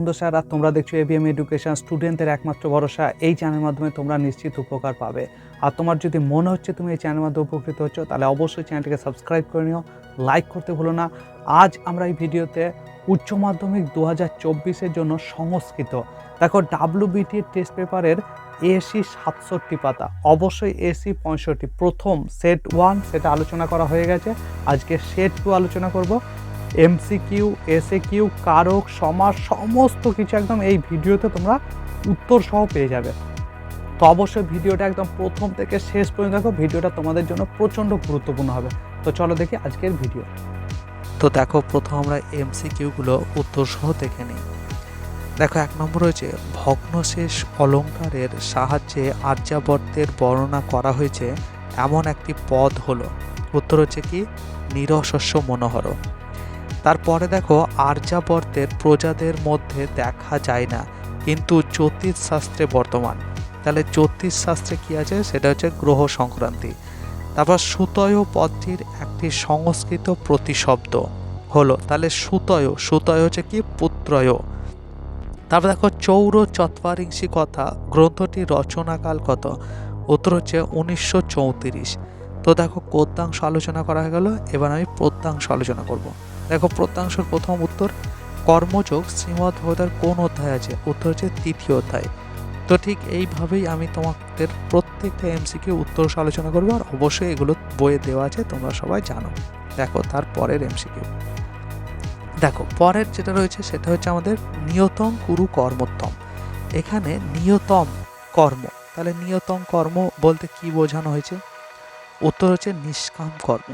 Sir আর তোমরা দেখছ ABM education স্টুডেন্টদের একমাত্র ভরসা, এই চ্যানেলের মাধ্যমে তোমরা নিশ্চিত উপকার পাবে। আর তোমার যদি মনে হচ্ছে তুমি এই চ্যানেলের মাধ্যমে উপকৃত হচ্ছ, তাহলে অবশ্যই চ্যানেলটিকে সাবস্ক্রাইব করে নিও লাইক করতে ভুলো না। আজ আমরা এই ভিডিওতে উচ্চ মাধ্যমিক দু হাজার চব্বিশের জন্য সংস্কৃত। দেখো ডাব্লিউবিটির টেস্ট পেপারের এসি সাতষট্টি পাতা, অবশ্যই এসি পঁয়ষট্টি। প্রথম সেট ওয়ান সেটা আলোচনা করা হয়ে গেছে। আজকে সেট টু আলোচনা করব। এমসিকিউ এসএ কিউ কারক, সমাজ, সমস্ত কিছু একদম এই ভিডিওতে তোমরা উত্তর সহ পেয়ে যাবে। তো অবশ্যই ভিডিওটা একদম প্রথম থেকে শেষ পর্যন্ত দেখো, ভিডিওটা তোমাদের জন্য প্রচণ্ড গুরুত্বপূর্ণ হবে। তো চলো দেখি আজকের ভিডিও। তো দেখো, প্রথম আমরা এমসিকিউগুলো উত্তর সহ দেখে নিই। দেখো, এক নম্বর হয়েছে, ভগ্নশেষ অলঙ্কারের সাহায্যে আর্যাবর্তের বর্ণনা করা হয়েছে, এমন একটি পদ হলো। উত্তর হচ্ছে কি? নিরশস্য মনোহর। তারপরে দেখো, আর্যাবর্তের প্রজাদের মধ্যে দেখা যায় না, কিন্তু জ্যোতিষশাস্ত্রে বর্তমান। তাহলে জ্যোতিষশাস্ত্রে কি আছে? সেটা হচ্ছে গ্রহ সংক্রান্তি। তারপর সুতয় পদটির একটি সংস্কৃত প্রতিশব্দ হলো, তাহলে সুতয় সুতয় হচ্ছে কি? পুত্রয়। তারপর দেখো, চৌর চত্বারিংশী কথা গ্রন্থটি রচনাকাল কত? উত্তর হচ্ছে উনিশশো চৌত্রিশ। তো দেখো গদ্যাংশ আলোচনা করা হয়ে গেল, এবার আমি পদ্যাংশ আলোচনা করব। দেখো পদ্যাংশের প্রথম উত্তর, কর্মযোগ শ্রীমদ ভগবতার কোন অধ্যায় আছে? উত্তর হচ্ছে তৃতীয় অধ্যায়। তো ঠিক এইভাবেই আমি তোমাদের প্রত্যেকটা এমসিকিউ উত্তর আলোচনা করব, আর অবশ্যই এগুলো বইয়ে দেওয়া আছে, তোমরা সবাই জানো। দেখো, তার পরের এমসিকিউ দেখো, পরের যেটা রয়েছে, সেটা হচ্ছে আমাদের নিয়তম কুরু কর্মোত্তম। এখানে নিয়তম কর্ম, তাহলে নিয়তম কর্ম বলতে কি বোঝানো হয়েছে? উত্তর হচ্ছে নিষ্কাম কর্ম।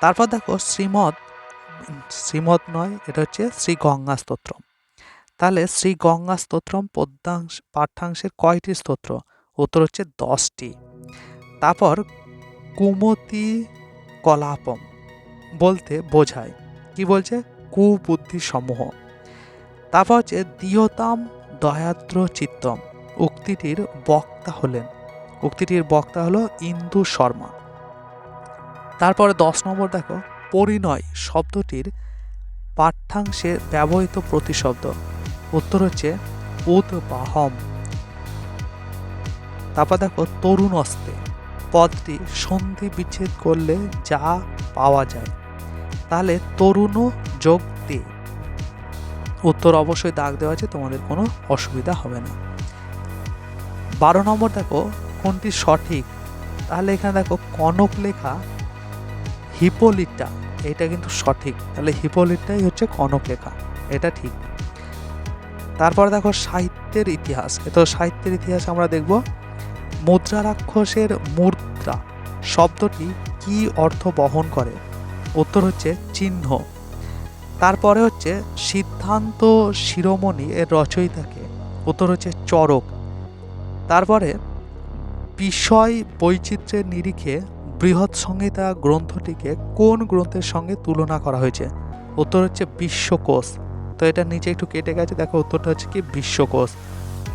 তারপর দেখো, শ্রীমদ শ্রীমদ নয়, এটা হচ্ছে শ্রী গঙ্গা স্তোত্রম তাহলে শ্রী গঙ্গা স্তোত্রম পদ্যাংশ পাঠ্যাংশের কয়টি স্তোত্র? উত্তর হচ্ছে দশটি। তারপর কুমতি কলাপম বলতে বোঝায়। কি বলছে? কুবুদ্ধি সমূহ তারপর হচ্ছে দিয়তাম দয়াদ্র চিত্তম। উক্তিটির বক্তা হলেন। উক্তিটির বক্তা হলো ইন্দু শর্মা। তারপরে দশ নম্বর দেখো। পরিণয় শব্দটির পাঠ্যাংশে ব্যবহৃত প্রতিশব্দ। উত্তর হচ্ছে উদ্বাহম। তারপর দেখো তরুণ অস্তে পদটি সন্ধি বিচ্ছেদ করলে যা পাওয়া যায়। তাহলে তরুণও যোগ দে উত্তর অবশ্যই দাগ দেওয়া আছে, তোমাদের কোনো অসুবিধা হবে না। বারো নম্বর দেখো, কোনটি সঠিক? তাহলে এখানে দেখো, কনক লেখা হিপোলিটা এটা কিন্তু সঠিক। তাহলে হিপোলিটাই হচ্ছে কনক লেখা এটা ঠিক। তারপর দেখো সাহিত্যের ইতিহাস তো সাহিত্যের ইতিহাস আমরা দেখব। মুদ্রা রাক্ষসের মুদ্রা শব্দটি কি অর্থ বহন করে? উত্তর হচ্ছে চিহ্ন। তারপরে হচ্ছে সিদ্ধান্ত শিরোমণি এর রচয়িতাকে, উত্তর হচ্ছে চরক তারপরে বিষয় বৈচিত্র্যের নিরিখে বৃহৎ সংহিতা গ্রন্থটিকে কোন গ্রন্থের সঙ্গে তুলনা করা হয়েছে? উত্তর হচ্ছে বিশ্বকোষ। তো এটা নিচে একটু কেটে গেছে দেখো উত্তরটা হচ্ছে কি বিশ্বকোষ।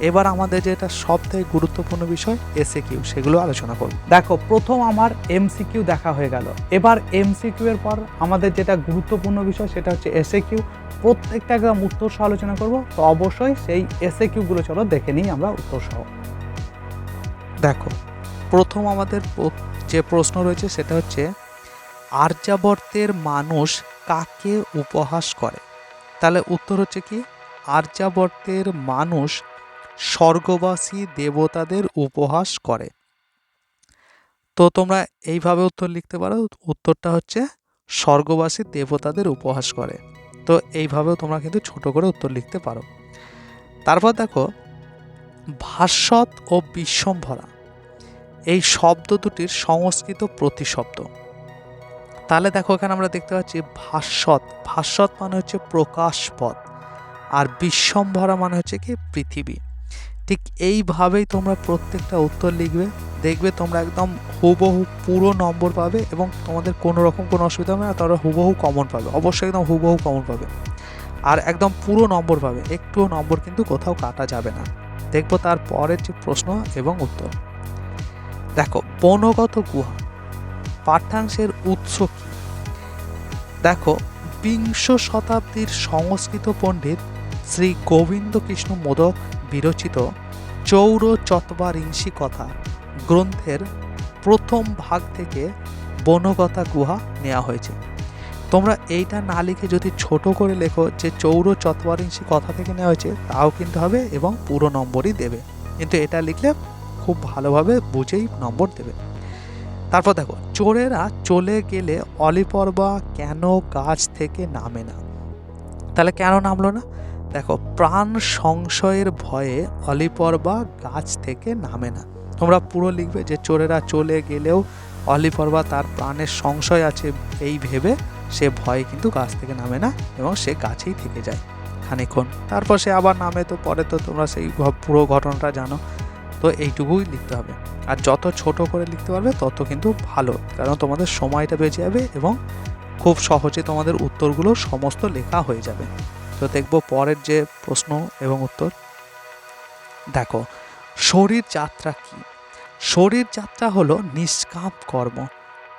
এবার আমাদের যেটা সব থেকে গুরুত্বপূর্ণ বিষয় এসে কিউ সেগুলো আলোচনা করব। দেখো প্রথম আমার এমসিকিউ দেখা হয়ে গেল। এবার এমসিকিউ এর পর আমাদের যেটা গুরুত্বপূর্ণ বিষয় সেটা হচ্ছে এসএ কিউ প্রত্যেকটা একদম উত্তর সহ আলোচনা করব তো অবশ্যই সেই এসএ কিউগুলো চলো দেখে নিই আমরা উত্তর সহ। দেখো প্রথম আমাদের যে প্রশ্ন রয়েছে সেটা হচ্ছে, আর্যাবর্তের মানুষ কাকে উপহাস করে? তাহলে উত্তর হচ্ছে কি, আর্যাবর্তের মানুষ স্বর্গবাসী দেবতাদের উপহাস করে। তো তোমরা এইভাবে উত্তর লিখতে পারো, উত্তরটা হচ্ছে স্বর্গবাসী দেবতাদের উপহাস করে। তো এইভাবেও তোমরা কিন্তু ছোট করে উত্তর লিখতে পারো। তারপর দেখো, ভাস্বত ও বিশ্বম্ভরা। এই শব্দ দুটির সংস্কৃত প্রতিশব্দ। তাহলে দেখো এখানে আমরা দেখতে পাচ্ছি ভাস্বত। ভাস্বত মানে হচ্ছে প্রকাশপথ। আর বিশ্বম্ভরা মানে হচ্ছে কি পৃথিবী। ঠিক এইভাবেই তোমরা প্রত্যেকটা উত্তর লিখবে। দেখবে তোমরা একদম হুবহু পুরো নম্বর পাবে এবং তোমাদের কোনো রকম কোনো অসুবিধা হবে না, তোমরা হুবহু কমন পাবে। অবশ্যই একদম হুবহু কমন পাবে। আর একদম পুরো নম্বর পাবে। একটুও নম্বর কিন্তু কোথাও কাটা যাবে না। দেখব তার পরের যে প্রশ্ন এবং উত্তর। দেখো, বনগত গুহা, পাঠ্যাংশের উৎস কি? দেখো, বিংশ শতাব্দীর সংস্কৃত পণ্ডিত শ্রী গোবিন্দ কৃষ্ণ মোদক বিরচিত চৌর চতবারিংশী কথা গ্রন্থের প্রথম ভাগ থেকে বনগতা গুহা নেওয়া হয়েছে। তোমরা এইটা না লিখে যদি ছোট করে লেখো যে চৌর চতবারিংশী কথা থেকে নেওয়া হয়েছে, তাও কিন্তু হবে এবং পুরো নম্বরই দেবে। কিন্তু এটা লিখলে খুব ভালোভাবে বুঝেই নম্বর দেবে। তারপর দেখো, চোরেরা চলে গেলে অলিপর্বা কেন গাছ থেকে নামে না? তাহলে কেন নামলো না? দেখো, প্রাণ সংশয়ের ভয়ে অলিপর্বা গাছ থেকে নামে না। তোমরা পুরো লিখবে যে চোরেরা চলে গেলেও অলিপর্বা তার প্রাণের সংশয় আছে এই ভেবে সে ভয়ে কিন্তু গাছ থেকে নামে না এবং সে গাছেই থেকে যায় খানিক্ষণ তারপর সে আবার নামে, তো পরে তো তোমরা সেই পুরো ঘটনাটা জানো। তো এইটুকুই লিখতে হবে। আর যত ছোট করে লিখতে পারবে, তত কিন্তু ভালো। কারণ তোমাদের সময়টা বেঁচে যাবে এবং খুব সহজে তোমাদের উত্তরগুলো সমস্ত লেখা হয়ে যাবে। তো দেখব পরের যে প্রশ্ন এবং উত্তর। দেখো, শরীর যাত্রা কি? শরীর যাত্রা হলো নিষ্কাম কর্ম।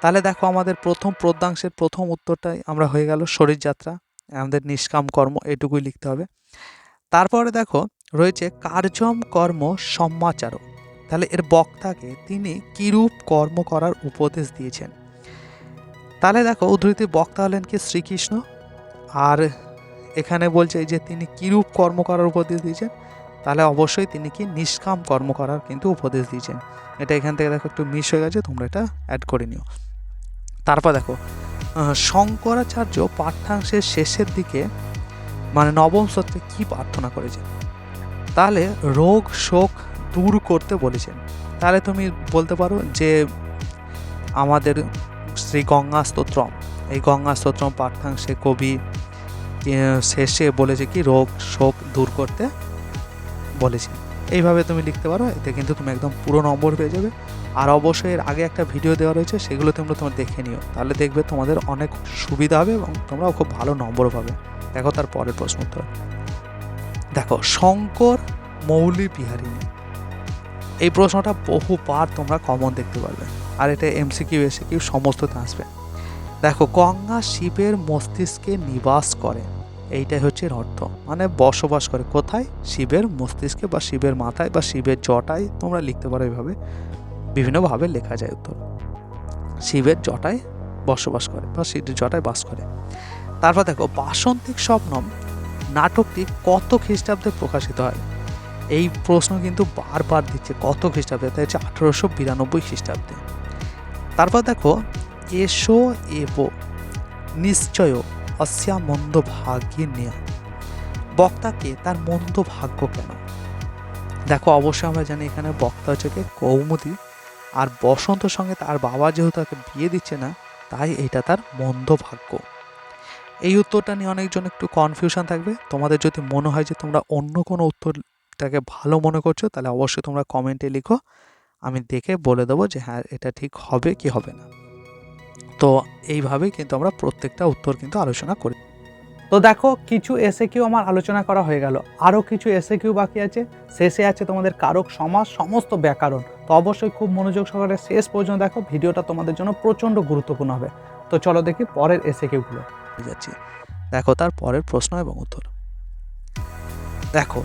তাহলে দেখো আমাদের প্রথম প্রদ্যাংশের প্রথম উত্তরটাই আমরা হয়ে গেল শরীর যাত্রা। আমাদের নিষ্কাম কর্ম, এটুকুই লিখতে হবে। তারপরে দেখো রয়েছে কার্যম কর্ম সম্মাচার। তাহলে এর বক্তাকে তিনি কিরূপ কর্ম করার উপদেশ দিয়েছেন? তাহলে দেখো, উদ্ধৃতি বক্তা হলেন কি? শ্রীকৃষ্ণ। আর এখানে বলছে যে তিনি কিরূপ কর্ম করার উপদেশ দিয়েছেন? তাহলে অবশ্যই তিনি কি? নিষ্কাম কর্ম করার কিন্তু উপদেশ দিয়েছেন। এটা এখান থেকে দেখো একটু মিস হয়ে গেছে, তোমরা এটা অ্যাড করে নিও। তারপর দেখো শঙ্করাচার্য পাঠ্যাংশের শেষের দিকে মানে নবম সত্রে কি প্রার্থনা করেছেন? তাহলে রোগ শোক দূর করতে বলেছেন। তাহলে তুমি বলতে পারো যে আমাদের শ্রী গঙ্গা স্তোত্রম, এই গঙ্গা স্তোত্রম পাঠ্যাংশে কবি শেষে বলেছে কি রোগ শোক দূর করতে বলেছে এইভাবে তুমি লিখতে পারো, এতে কিন্তু তুমি একদম পুরো নম্বর পেয়ে যাবে। আর অবশ্যই এর আগে একটা ভিডিও দেওয়া রয়েছে, সেগুলো তোমরা তোমার দেখে নিও। তাহলে দেখবে তোমাদের অনেক সুবিধা হবে এবং তোমরাও খুব ভালো নম্বর পাবে। দেখো তার পরের প্রশ্ন উত্তর। দেখো, শঙ্কর, মৌলি বিহারিণী এই প্রশ্নটা বহুবার তোমরা কমন দেখতে পারবে। আর এটা এমসিকিউ এসিকিউ সমস্ততে আসবে। দেখো, গঙ্গা শিবের মস্তিষ্কে নিবাস করে। এইটাই হচ্ছে এর অর্থ। মানে বসবাস করে। কোথায়? শিবের মস্তিষ্কে বা শিবের মাথায় বা শিবের জটায় তোমরা লিখতে পারো এইভাবে বিভিন্নভাবে লেখা যায় উত্তর। শিবের জটায় বসবাস করে বা শিবের জটায় বাস করে। তারপর দেখো, বাসন্তিক স্বপ্নম নাটকটি কত খ্রিস্টাব্দে প্রকাশিত হয়? এই প্রশ্ন কিন্তু বারবার দিচ্ছে কত খ্রিস্টাব্দে? তাই হচ্ছে আঠেরোশো বিরানব্বই খ্রিস্টাব্দে। তারপর দেখো, এসো এবো নিশ্চয় অস্যা মন্দ ভাগ্যে নেয়া। বক্তাকে তার মন্দ ভাগ্য কেন? দেখো, অবশ্যই আমরা জানি এখানে বক্তা হচ্ছে কি? কৌমুদি। আর বসন্তর সঙ্গে তার বাবা যেহেতু তাকে বিয়ে দিচ্ছে না, তাই এটা তার মন্দ ভাগ্য। এই উত্তরটা নিয়ে অনেকজন একটু কনফিউশন থাকবে। তোমাদের যদি মনে হয় যে তোমরা অন্য কোনো উত্তরটাকে ভালো মনে করছ, তাহলে অবশ্যই তোমরা কমেন্টে লিখো। আমি দেখে বলে দেবো যে হ্যাঁ এটা ঠিক হবে কি হবে না। তো এইভাবেই কিন্তু আমরা প্রত্যেকটা উত্তর কিন্তু আলোচনা করি। তো দেখো, কিছু এসে কিউ আমার আলোচনা করা হয়ে গেল। আরও কিছু এসে কিউ বাকি আছে। শেষে আছে তোমাদের কারক, সমাজ, সমস্ত ব্যাকরণ। তো অবশ্যই খুব মনোযোগ সহকারে শেষ পর্যন্ত দেখো, ভিডিওটা তোমাদের জন্য প্রচণ্ড গুরুত্বপূর্ণ হবে। তো চলো দেখি পরের এসে কিউগুলো হয়ে যাচ্ছি। দেখো, তার পরের প্রশ্ন এবং উত্তর। দেখো,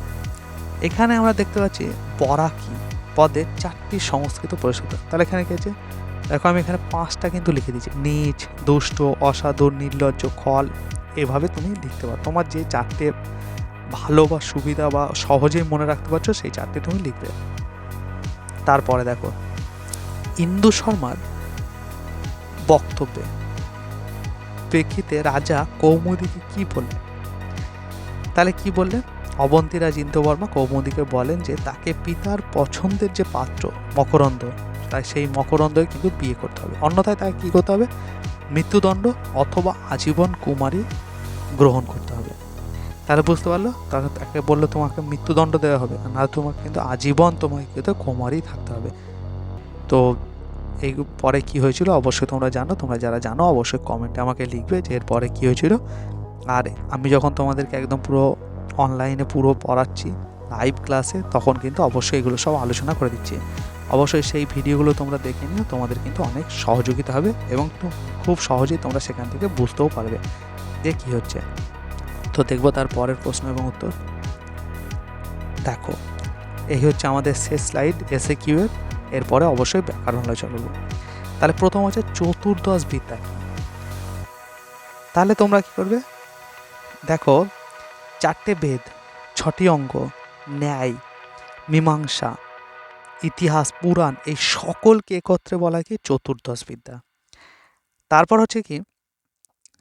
এখানে আমরা দেখতে পাচ্ছি পরা কি? পদে চারটি সংস্কৃত পরিষদ তাহলে এখানে কি আছে? দেখো, আমি এখানে পাঁচটা কিন্তু লিখে দিয়েছি। নিচ, দুষ্ট, অসাধু, নির্লজ্জ, খল, এভাবে তুমি লিখতে পারো। তোমার যে চারটে ভালো বা সুবিধা বা সহজেই মনে রাখতে পারছ, সেই চারটে তুমি লিখবে। তারপরে দেখো, ইন্দু শর্মার বক্তব্যে প্রেক্ষিতে রাজা কৌমুদীকে কি বললেন? তাহলে কি বললেন? অবন্তীরাজ ইন্দ্রবর্মা কৌমুদীকে বলেন যে, তাকে পিতার পছন্দের যে পাত্র, মকরন্দ, তাই সেই মকরন্দই কিন্তু বিয়ে করতে হবে। অন্যথায় তাকে কী করতে হবে? মৃত্যুদণ্ড অথবা আজীবন কুমারী গ্রহণ করতে হবে। তাহলে বুঝতে পারল? তাহলে তাকে বলল, তোমাকে মৃত্যুদণ্ড দেওয়া হবে না তোমাকে কিন্তু আজীবন তোমাকে কিন্তু কুমারী থাকতে হবে। তো এই পরে কি হয়েছিল অবশ্যই তোমরা জানো, তোমরা যারা জানো অবশ্যই কমেন্টে আমাকে লিখবে যে এরপরে কী হয়েছিল। আর আমি যখন তোমাদেরকে একদম পুরো অনলাইনে পুরো পড়াচ্ছি লাইভ ক্লাসে তখন কিন্তু অবশ্যই এগুলো সব আলোচনা করে দিচ্ছি। অবশ্যই সেই ভিডিওগুলো তোমরা দেখে নিও, তোমাদের কিন্তু অনেক সহযোগিতা হবে এবং খুব সহজেই তোমরা সেখান থেকে বুঝতেও পারবে যে কী হচ্ছে। তো দেখব তার পরের প্রশ্ন এবং উত্তর। দেখো, এই হচ্ছে আমাদের শেষ স্লাইড এসে কিউ এর। এরপরে অবশ্যই ব্যাকরণ আলোচনা করব তাহলে প্রথম হচ্ছে চতুর্দশ বিদ্যা তাহলে তোমরা কি করবে? দেখো, চারটে বেদ, ছটি অঙ্গ, ন্যায়, মীমাংসা, ইতিহাস, পুরাণ, এই সকলকে একত্রে বলা কি? চতুর্দশ বিদ্যা। তারপর হচ্ছে কি?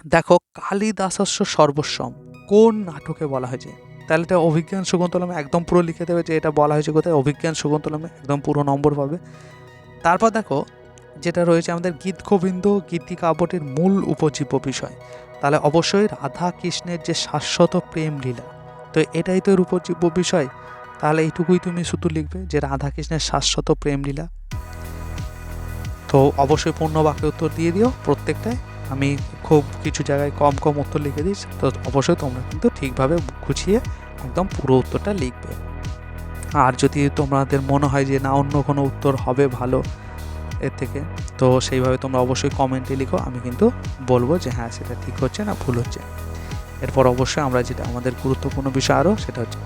দেখো কালিদাসস্য সর্বস্বম, কোন নাটকে বলা হয়েছে তাহলে এটা অভিজ্ঞান শকুন্তলমে একদম পুরো লিখে দেবে যে এটা বলা হয়েছে কোথায়। অভিজ্ঞান শকুন্তলমে একদম পুরো নম্বর পাবে। তারপর দেখো, যেটা রয়েছে আমাদের গীত গোবিন্দ গীতি মূল উপজীব্য বিষয়। তাহলে অবশ্যই রাধা কৃষ্ণের যে শাশ্বত প্রেম লীলা, তো এটাই তো উপজীব্য বিষয়। তাহলে এইটুকুই তুমি শুধু লিখবে যে রাধা কৃষ্ণের শাশ্বত প্রেম লীলা। তো অবশ্যই পূর্ণ বাক্যে উত্তর দিয়ে দিও প্রত্যেকটায়। আমি খুব কিছু জায়গায় কম কম উত্তর লিখে দিই তো অবশ্যই তোমরা কিন্তু ঠিকভাবে গুছিয়ে একদম পুরো উত্তরটা লিখবে। আর যদি তোমাদের মনে হয় যে না, অন্য কোনো উত্তর হবে ভালো এর থেকে, তো সেইভাবে তোমরা অবশ্যই কমেন্টে লিখো, আমি কিন্তু বলব যে হ্যাঁ সেটা ঠিক হচ্ছে না ভুল হচ্ছে। এরপর অবশ্যই আমরা যেটা আমাদের গুরুত্বপূর্ণ বিষয় আরও সেটা হচ্ছে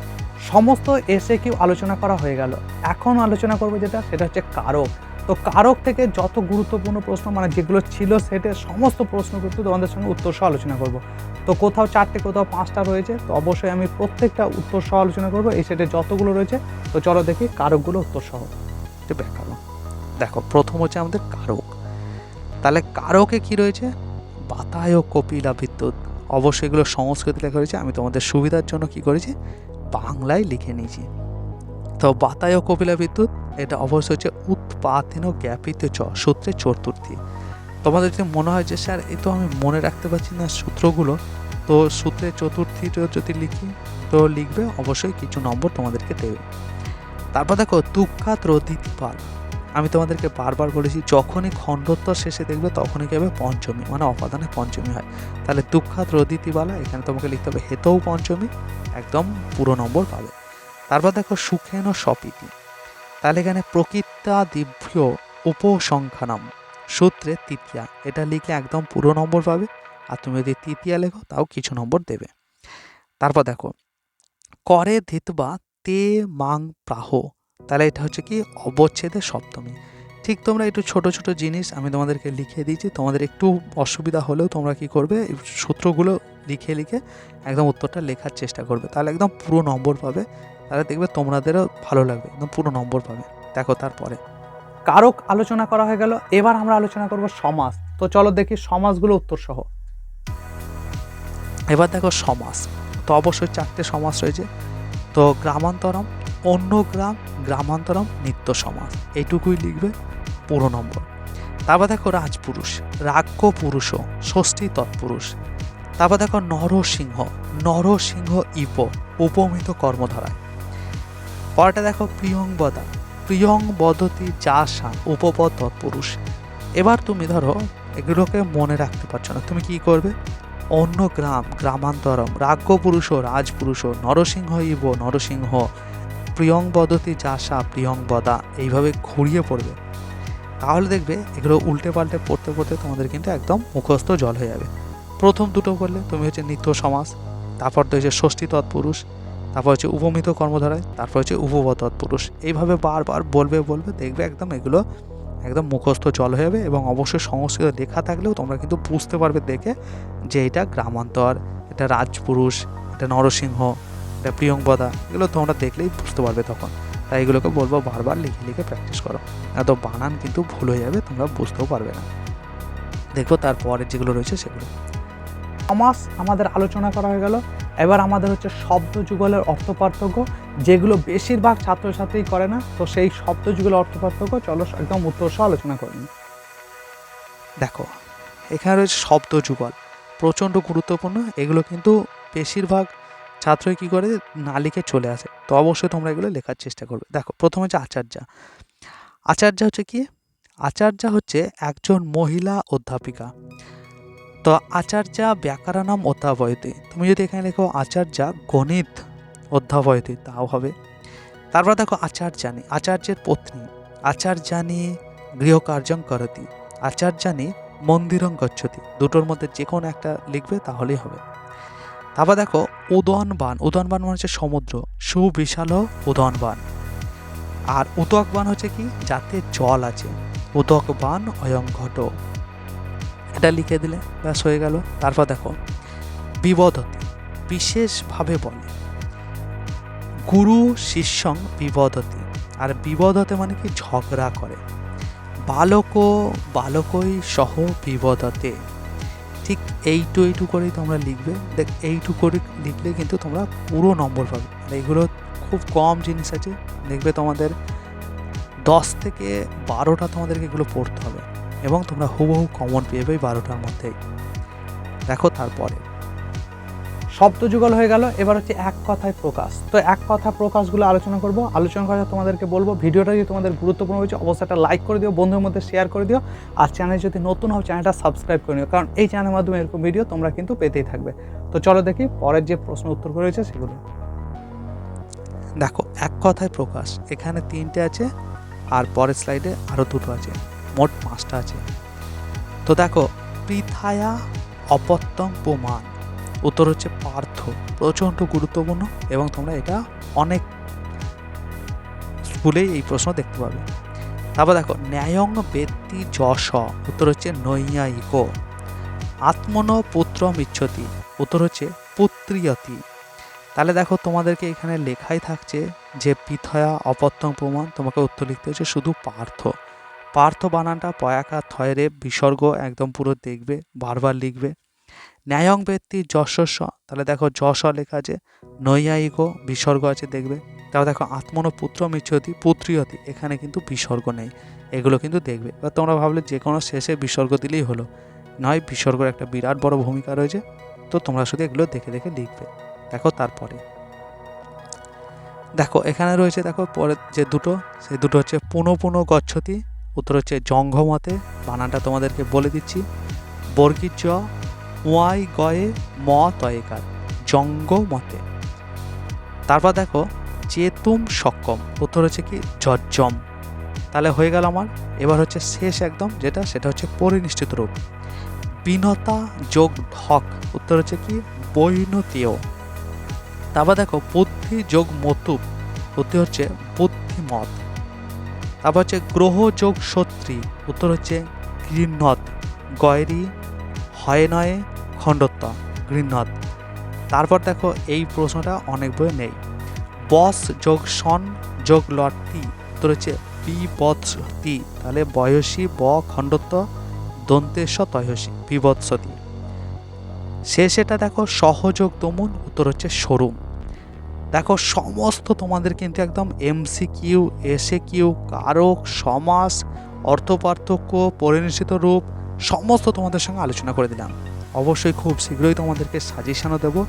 সমস্ত এসে কিউ আলোচনা করা হয়ে গেল। এখন আলোচনা করব যেটা, সেটা হচ্ছে কারক। তো কারক থেকে যত গুরুত্বপূর্ণ প্রশ্ন মানে যেগুলো ছিল সেটের সমস্ত প্রশ্ন কিন্তু তোমাদের সঙ্গে উত্তর সহ আলোচনা করব। তো কোথাও চারটে, কোথাও পাঁচটা রয়েছে, তো অবশ্যই আমি প্রত্যেকটা উত্তর সহ আলোচনা করব। এই সেটে যতগুলো রয়েছে, তো চলো দেখি কারকগুলো উত্তর সহ। ব্যাকরণ দেখো, প্রথম হচ্ছে আমাদের কারক। তাহলে কারকে কি রয়েছে? বাতায় ও কপিলা বিদ্যুৎ। অবশ্যই এগুলো সংস্কৃত লেখা রয়েছে। আমি তোমাদের সুবিধার জন্য কি করেছি? বাংলায় লিখে নিয়েছি। তো বাতায় কপিলা বিদ্যুৎ, এটা অবশ্যই হচ্ছে উৎপাতিন জ্ঞাপিত চ সূত্রের চতুর্থী। তোমাদের যদি মনে হয় যে, স্যার, এ তো আমি মনে রাখতে পারছি না সূত্রগুলো, তো সূত্রের চতুর্থীটা যদি লিখি, তো লিখবে অবশ্যই কিছু নম্বর তোমাদেরকে দেবে। তারপর দেখো দুঃখাত রদিতপাল আমি তোমাদেরকে বারবার বলেছি, যখনই খণ্ডোত্তর শেষে দেখবে তখনই কি হবে? পঞ্চমী মানে অপাদানে পঞ্চমী হয়। তাহলে দুঃখাত রদিতিবালা এখানে তোমাকে লিখতে হবে হেতেও পঞ্চমী, একদম পুরো নম্বর পাবে। তারপর দেখো সুখেন সপিতি। তাহলে এখানে প্রকৃতা দিভ্য উপসংখ্যানাম, সূত্রে তৃতীয়া। এটা লিখলে একদম পুরো নম্বর পাবে, আর তুমি যদি তৃতীয়া লেখো, তাও কিছু নম্বর দেবে। তারপর দেখো, করে ধিতবা তে মাং প্রাহ। তাহলে এটা হচ্ছে কি? অবচ্ছেদের সপ্তমী। ঠিক তোমরা একটু ছোট ছোট জিনিস আমি তোমাদেরকে লিখে দিয়েছি, তোমাদের একটু অসুবিধা হলেও তোমরা কি করবে? সূত্রগুলো লিখে লিখে একদম উত্তরটা লেখার চেষ্টা করবে। তাহলে একদম পুরো নম্বর পাবে তাহলে দেখবে তোমাদেরও ভালো লাগবে একদম পুরো নম্বর পাবে। দেখো তারপরে। কারক আলোচনা করা হয়ে গেল এবার আমরা আলোচনা করব সমাজ। তো চলো দেখি সমাজগুলো উত্তর সহ এবার দেখো সমাজ। তো অবশ্যই চারটে সমাজ রয়েছে। তো গ্রামান্তরম অন্য গ্রাম গ্রামান্তরম নিত্য সমাজ। এইটুকুই লিখবে পুরো নম্বর। তারপর দেখো রাজপুরুষ রাজ্য পুরুষ ষষ্ঠী তৎপুরুষ। তারপর দেখো নরসিংহ নরসিংহ ইপ উপমিত কর্মধারায়। পরটা দেখো প্রিয়ংবদা প্রিয়ং বদতি যাসা উপপদ তৎপুরুষ। এবার তুমি ধরো, এগুলোকে মনে রাখতে পারছ না। তুমি কি করবে? অন্য গ্রাম, গ্রামান্তরম রাজ্য পুরুষ রাজপুরুষ, নরসিংহ ইব, নরসিংহ। প্রিয়ং বদতি যাসা প্রিয়ং বদা, এইভাবে ঘুরিয়ে পড়বে। তাহলে দেখবে এগুলো উল্টে পাল্টে পড়তে পড়তে তোমাদের কিন্তু একদম মুখস্থ জল হয়ে যাবে। প্রথম দুটো করলে তুমি হচ্ছে নিত্য সমাজ তারপর তো হচ্ছে ষষ্ঠী তৎপুরুষ তারপর হচ্ছে উপমিত কর্মধারায়, তারপর হচ্ছে উপব পুরুষ। এইভাবে বারবার বলবে বলবে, দেখবে একদম এগুলো একদম মুখস্থ জল হয়ে যাবে এবং অবশ্যই সংস্কৃত লেখা থাকলেও তোমরা কিন্তু বুঝতে পারবে দেখে যে এটা গ্রামান্তর, এটা রাজপুরুষ, এটা নরসিংহ, এটা প্রিয়ংবদা, এগুলো তোমরা দেখলেই বুঝতে পারবে তখন। তাই এগুলোকে বলব বারবার লিখে লিখে প্র্যাকটিস করো। এত বানান কিন্তু ভুল হয়ে যাবে, তোমরা বুঝতেও পারবে না। দেখব তারপরে যেগুলো রয়েছে সেগুলো। সমাস আমাদের আলোচনা করা হয়ে গেল। এবার আমাদের হচ্ছে শব্দ যুগলের অর্থ পার্থক্য, যেগুলো বেশিরভাগ ছাত্রছাত্রী করে না, তো সেই শব্দ যুগলের অর্থ পার্থক্য, চলো একদম উত্তর সহ আলোচনা করি দেখো, এখানে রয়েছে শব্দ যুগল, প্রচণ্ড গুরুত্বপূর্ণ, এগুলো কিন্তু বেশিরভাগ ছাত্রই কী করে, না লিখে চলে আসে। তো অবশ্যই তোমরা এগুলো লেখার চেষ্টা করবে। দেখো, প্রথমে হচ্ছে আচার্যা। আচার্যা হচ্ছে কি? আচার্যা হচ্ছে একজন মহিলা অধ্যাপিকা। তো আচার্যা ব্যাকরণম অধ্যাপয়তে তুমি যদি এখানে লেখো আচার্যা গণিত অধ্যাপয়তে তাও হবে। তারপর দেখো আচার্যানি আচার্যের পত্নী। আচার্যানি গৃহকার্যং করতি আচার্যানি মন্দিরং গচ্ছতি। দুটোর মধ্যে যে কোনো একটা লিখবে, তাহলেই হবে। তারপর দেখো উদয়নবান উদয়নবান মানে হচ্ছে সমুদ্র, সুবিশাল উদয়নবান আর উদকবান হচ্ছে কি? যাতে জল আছে। উদকবান অয়ং ঘট। এটা লিখে দিলে, ব্যাস হয়ে গেল। তারপর দেখো, বিবদতি, বিশেষভাবে বলে। গুরু শিষ্যং বিবদতি, আর বিবদতে মানে কি? ঝগড়া করে। বালক, বালকই সহ বিবদতে। ঠিক এইটু এইটু করেই তোমরা লিখবে। দেখ, এইটু করে লিখলে কিন্তু তোমরা পুরো নম্বর পাবে। আর এগুলো খুব কম জিনিস আছে। দেখবে তোমাদের দশ থেকে বারোটা তোমাদেরকে এগুলো পড়তে হবে। এবং তোমরা হুবহু কমন পেয়ে যাবে বারোটার মধ্যেই। দেখো তারপরে। শব্দ যুগল হয়ে গেল, এবার হচ্ছে এক কথায় প্রকাশ। তো এক কথা প্রকাশগুলো আলোচনা করব। আলোচনা করে তোমাদেরকে বলব, ভিডিওটা যদি তোমাদের গুরুত্বপূর্ণ হয়েছে, অবশ্যই একটা লাইক করে দিও বন্ধুর মধ্যে শেয়ার করে দিও। আর চ্যানেল যদি নতুন হও চ্যানেলটা সাবস্ক্রাইব করে নিও। কারণ এই চ্যানেলের মাধ্যমে এরকম ভিডিও তোমরা কিন্তু পেতেই থাকবে। তো চলো দেখি, পরের যে প্রশ্ন উত্তর রয়েছে, সেগুলো। দেখো, এক কথায় প্রকাশ। এখানে তিনটে আছে, আর পরের স্লাইডে আরও দুটো আছে। মোট পাঁচটা আছে। তো দেখো, পৃথায়া অপত্যং প্রমাণ। উত্তর হচ্ছে পার্থ। প্রচণ্ড গুরুত্বপূর্ণ এবং তোমরা এটা অনেক স্কুলেই এই প্রশ্ন দেখতে পাবে। তারপর দেখো, ন্যায়ং বেত্তি যশ। উত্তর হচ্ছে নৈয়ায়িক। আত্মন পুত্র মিচ্ছতি উত্তর হচ্ছে পুত্রিয়তি। তাহলে দেখো, তোমাদেরকে এখানে লেখাই থাকছে যে পিথয়া অপত্যং প্রমাণ, তোমাকে উত্তর লিখতে হচ্ছে শুধু পার্থ। পার্থ বানানটা পয়াকা থয়রে বিসর্গ একদম পুরো দেখবে, বারবার লিখবে। ন্যায়ং ব্যক্তি যশস্ব, তাহলে দেখো যশ লেখা আছে, নৈয়ায়িক বিসর্গ আছে দেখবে। তারপর দেখো আত্মন পুত্র মিচ্ছতি, পুত্রীয়তি, এখানে কিন্তু বিসর্গ নেই, এগুলো কিন্তু দেখবে। এবার তোমরা ভাবলে যে কোনো শেষে বিসর্গ দিলেই হলো, নয় বিসর্গের একটা বিরাট বড় ভূমিকা রয়েছে, তো তোমরা শুধু এগুলো দেখে দেখে লিখবে। দেখো তারপরে। দেখো এখানে রয়েছে, দেখো পরে যে দুটো, সেই দুটো হচ্ছে পুনঃ পুনঃ গচ্ছতি উত্তর হচ্ছে জঙ্ঘমতে। বানানটা তোমাদেরকে বলে দিচ্ছি। বর্গীর জ ওয়াই গয়ে ম তয়েকার জঙ্গ মতে তারপর দেখো, চেতুম সক্ষম উত্তর হচ্ছে কি জজ্জম তাহলে হয়ে গেল আমার। এবার হচ্ছে শেষ একদম, যেটা, সেটা হচ্ছে পরিনিষ্ঠিত রূপ। বিনতা যোগ ঢক, উত্তর হচ্ছে কি বৈনতীয়। তারপর দেখো, বুদ্ধি যোগ মতুব উত্তর হচ্ছে বুদ্ধিমত। তারপর হচ্ছে গ্রহ যোগ সত্রী। উত্তর হচ্ছে গৃহ্ণত গয়রি হয় নয় খণ্ডত্ব গৃহ্ণত তারপর দেখো এই প্রশ্নটা অনেক বই নেই। বস যোগ সন যোগ লটতি উত্তর হচ্ছে বিবৎসতি তাহলে বয়সী ব খণ্ডত্ব দন্তেশ তয়সী বিবৎসতি শেষেটা দেখো সহযোগ দমন, উত্তর হচ্ছে শোরুম দেখো, সমস্ত তোমাদের কিন্তু একদম M C Q S A কারক, সমাস, অর্থপার্থক্য পরিনিষ্ঠিত রূপ, সমস্ত তোমাদের সঙ্গে আলোচনা করে দিলাম। অবশ্যই খুব শীঘ্রই তোমাদেরকে সাজেশনও দেবো।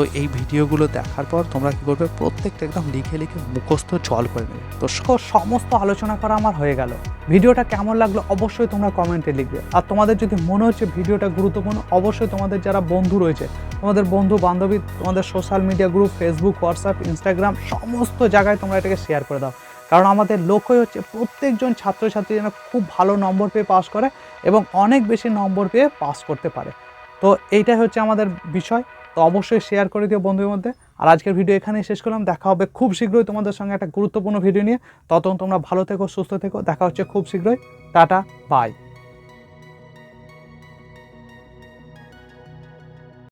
তো এই ভিডিওগুলো দেখার পর তোমরা কী করবে? প্রত্যেকটা একদম লিখে লিখে মুখস্থ জল করে নেবে। তো সমস্ত আলোচনা করা আমার হয়ে গেল। ভিডিওটা কেমন লাগল অবশ্যই তোমরা কমেন্টে লিখবে। আর তোমাদের যদি মনে হচ্ছে ভিডিওটা গুরুত্বপূর্ণ, অবশ্যই তোমাদের যারা বন্ধু রয়েছে, তোমাদের বন্ধু, বান্ধবী, তোমাদের social media group Facebook WhatsApp Instagram সমস্ত জায়গায় তোমরা এটাকে শেয়ার করে দাও। কারণ আমাদের লক্ষ্যই হচ্ছে প্রত্যেকজন ছাত্রছাত্রী যেন খুব ভালো নম্বর পেয়ে পাস করে এবং অনেক বেশি নম্বর পেয়ে পাস করতে পারে। তো এইটাই হচ্ছে আমাদের বিষয়। তো অবশ্যই শেয়ার করে দিও বন্ধুদের মধ্যে। আর আজকের ভিডিও এখানেই শেষ করলাম। দেখা হবে খুব শীঘ্রই তোমাদের সঙ্গে একটা গুরুত্বপূর্ণ ভিডিও নিয়ে। ততক্ষণ তোমরা ভালো থেকো, সুস্থ থেকো। দেখা হচ্ছে খুব শীঘ্রই। Tata bye